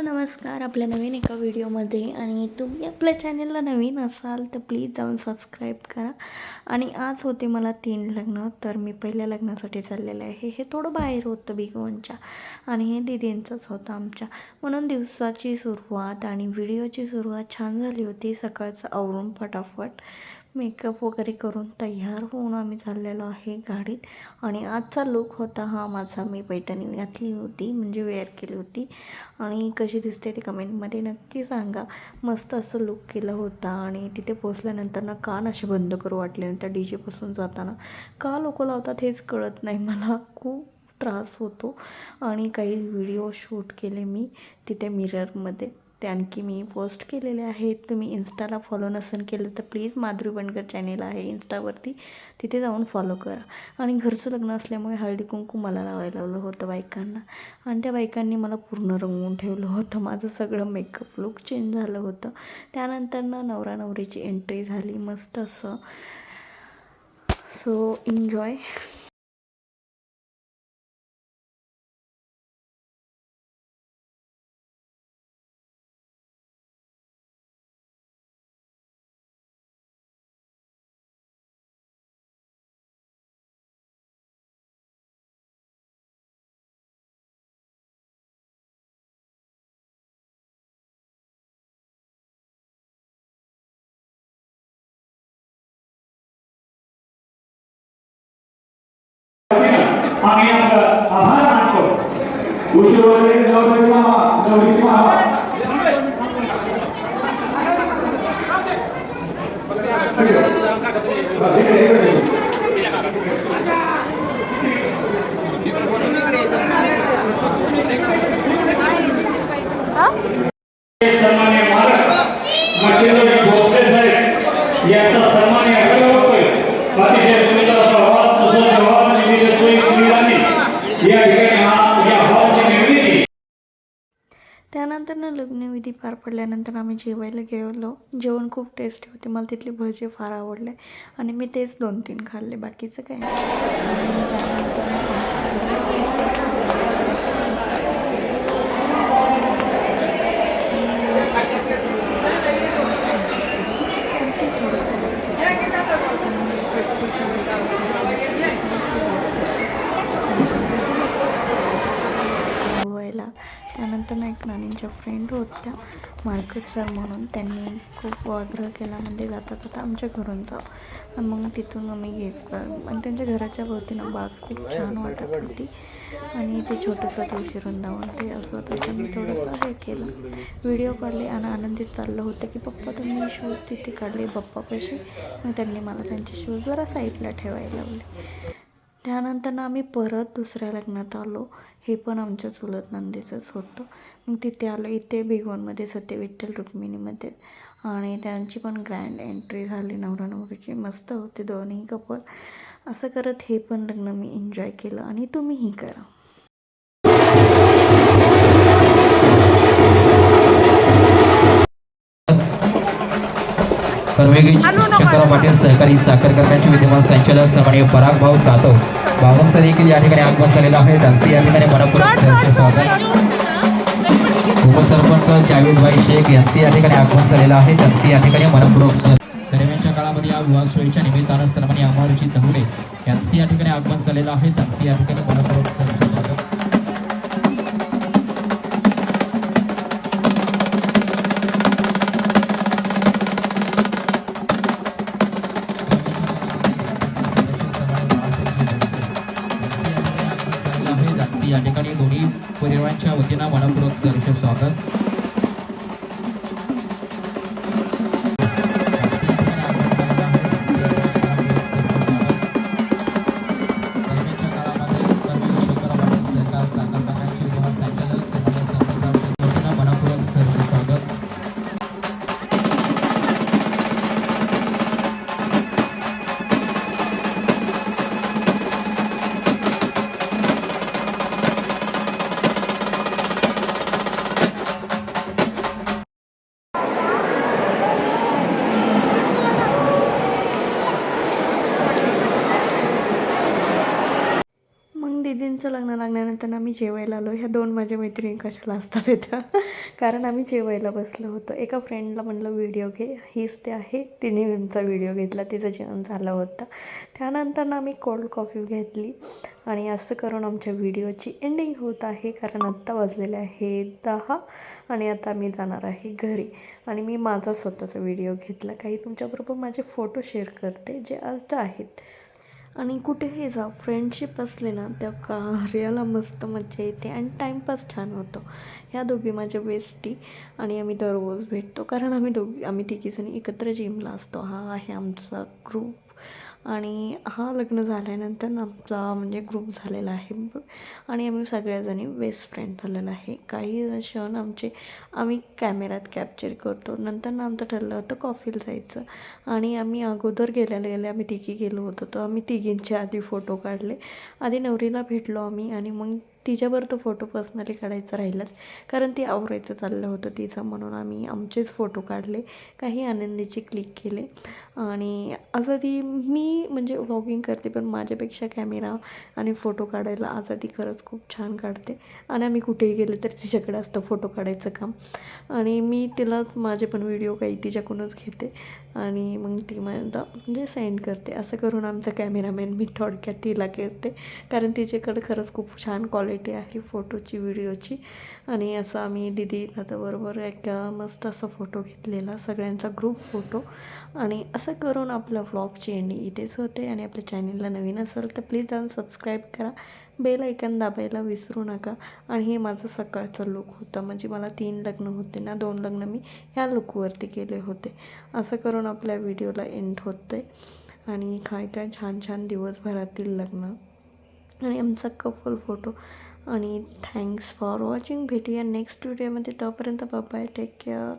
Hello नमस्कार आपल्या नवीन एका व्हिडिओमध्ये आणि तुम्ही आपल्या चॅनलला नवीन असाल तर प्लीज जाऊन सबस्क्राईब करा. आणि आज होते मला तीन लग्न तर मी पहिल्या लग्नासाठी चाललेलं आहे. हे थोडं बाहेर होतं बिगवनच्या आणि हे दिदींचंच होतं आमच्या. म्हणून दिवसाची सुरुवात आणि व्हिडिओची सुरुवात छान झाली होती. सकाळचं आवरून फटाफट मेकअप वगैरे करून तयार होऊन आम्ही चाललेलो आहे गाडीत. आणि आजचा लुक होता हा माझा. मी पैठणी घातली होती म्हणजे वेअर केली होती. आणि कशी दिसते ते कमेंटमध्ये नक्की सांगा. मस्त असं लुक केलं होता. आणि तिथे पोचल्यानंतर ना कान असे बंद करू वाटले नंतर डी जेपासून जाताना. का लोक लावतात हेच कळत नाही. मला खूप त्रास होतो. आणि काही व्हिडिओ शूट केले मी तिथे मिररमध्ये ते आणखी मी पोस्ट केलेले आहेत. तुम्ही इन्स्टाला फॉलो नसेल केलं तर प्लीज माधुरी बनकर चॅनेल आहे इन्स्टावरती तिथे जाऊन फॉलो करा. आणि घरचं लग्न असल्यामुळे हळदी कुंकू मला लावायला लावलं होतं बायकांना. आणि त्या बायकांनी मला पूर्ण रंगवून ठेवलं होतं. माझं सगळं मेकअप लुक चेंज झालं होतं. त्यानंतर ना नवरा नवरीची एंट्री झाली. मस्त असं. सो एन्जॉय Usually, त्यानंतर ना लग्नविधी पार पडल्यानंतर आम्ही जेवायला गेलो. जेवण खूप टेस्टी होते. मला तिथले भजे फार आवडले. आणि मी तेच दोन तीन खाल्ले. बाकीचं काय? आणि त्यानंतर ना पण ते थोडंसं लवचिक. गोव्याला त्यानंतर ना एक नानींच्या फ्रेंड होत्या मार्केट सर म्हणून. त्यांनी खूप आग्रह केला म्हणजे जाता जाता आमच्या घरून जाऊ. मग तिथून आम्ही घेतलं आणि त्यांच्या घराच्या भोवतीनं बाग खूप छान वाटत होती. आणि ते छोटंसं तुळशी वृंदावन ते असं तसं मी थोडंसं हे केलं. व्हिडिओ काढले आणि आनंदित चाललं होतं की पप्पा तुम्ही शूज तिथे काढले पप्पापाशी मग त्यांनी मला त्यांचे शूज जरा साईडला ठेवायला लावले. त्यानंतर ना आम्ही परत दुसऱ्या लग्नात आलो. हे पण आमच्या चुलत नंदीचंच होतं. मग तिथे आलो. इथे बेगोनमध्ये सत्य विठ्ठल रुक्मिणीमध्ये. आणि त्यांची पण ग्रँड एंट्री झाली. नवरा नवरीची. मस्त होते दोन्ही कपल असं करत हे पण लग्न मी एन्जॉय केलं. आणि तुम्हीही करा. कर्वेगी शंकरराव पाटील सहकारी साखर कारखान्याचे विद्यमान संचालक सन्माननीय पराग भाऊ जाधव. भावांचं देखील या ठिकाणी आगमन झालेलं आहे. त्यांचे या ठिकाणी मनपूर्वक स्वागत. उपसरपंच जावेदभाई शेख यांचे या ठिकाणी आगमन झालेलं आहे. त्यांचे या ठिकाणी मनपूर्वक दरम्यानच्या काळामध्ये या विवाह सोयीच्या निमित्तानं सन्माननीय अमरजी दहुडे यांचे या ठिकाणी आगमन झालेलं आहे. त्यांचे या ठिकाणी मनपूर्वक या ठिकाणी दोन्ही परिवारांच्या वतीनं मनपूर्वक स्वागत. आमच्या लग्न लागल्यानंतर आम्ही जेवायला आलो. ह्या दोन माझ्या मैत्रिणी कशाला असतात इथं? कारण आम्ही जेवायला बसलो होतो. एका फ्रेंडला म्हणलं व्हिडिओ घे. हीच ते आहे. तिने आमचा व्हिडिओ घेतला. तिचं जेवण झालं होतं. त्यानंतर ना आम्ही कोल्ड कॉफी घेतली. आणि असं करून आमच्या व्हिडिओची एंडिंग होत आहे. कारण आत्ता वाजलेले आहे दहा आणि आता मी जाणार आहे घरी. आणि मी माझा स्वतःचा व्हिडिओ घेतला. काही तुमच्याबरोबर माझे फोटो शेअर करते जे आज आहेत. आणि कुठेही जा फ्रेंडशिप असले ना त्या कार्याला मस्त मज्जा येते आणि टाईमपास छान होतो. ह्या दोघी माझ्या बेस्टी आणि आम्ही दररोज भेटतो. कारण आम्ही दोघी आम्ही तिघीजणी एकत्र जिमला असतो. हा आहे आमचा ग्रुप आणि हा लग्न झाल्यानंतर आमचा म्हणजे ग्रुप झालेला आहे. आणि आम्ही सगळ्याजणी बेस्ट फ्रेंड झालेला आहे. काही क्षण आमचे आम्ही कॅमेऱ्यात कॅप्चर करतो. नंतर ना आमचं ठरलं होतं कॉफीला जायचं. आणि आम्ही अगोदर गेल्या गेले आम्ही तिघी गेलो होतो. तर आम्ही तिघींचे आधी फोटो काढले. आधी नवरीला भेटलो आम्ही आणि मग तिच्यावर तो फोटो पर्सनली काढायचा राहिलाच. कारण ती आवरायचं चाललं होतं तिचं म्हणून आम्ही आमचेच फोटो काढले. काही आनंदीचे क्लिक केले. आणि असं ती मी म्हणजे व्लॉगिंग करते पण माझ्यापेक्षा कॅमेरा आणि फोटो काढायला आझादी खरंच खूप छान काढते. आणि आम्ही कुठेही गेले तर तिच्याकडे असतं फोटो काढायचं काम. आणि मी तिला माझे पण व्हिडिओ काही तिच्याकडूनच घेते. आणि मग ती माझा म्हणजे सेंड करते. असं करून आमचा कॅमेरामॅन मी थोडक्यात तिला करते. कारण तिच्याकडे खरंच खूप छान क्वालिटी आहे फोटोची व्हिडिओची आणि असं आम्ही दिदी दादाबरोबर एक मस्त असा फोटो घेतलेला सगळ्यांचा ग्रुप फोटो आणि असं करून आपलं व्लॉगची एंडिंग इथेच होते. आणि आपल्या चॅनलला नवीन असेल तर प्लीज जाऊन सबस्क्राईब करा. बेल ऐकन दाबायला विसरू नका. आणि हे माझं सकाळचं लुक होतं. म्हणजे मला तीन लग्न होते ना दोन लग्न मी ह्या लुकवरती केले होते. असं करून आपल्या व्हिडिओला एंड होतं आणि काय काय छान छान दिवसभरातील लग्न. आणि आमचा कपल फोटो आणि थँक्स फॉर वॉचिंग भेटूया नेक्स्ट व्हिडिओमध्ये तोपर्यंत बाय टेक केअर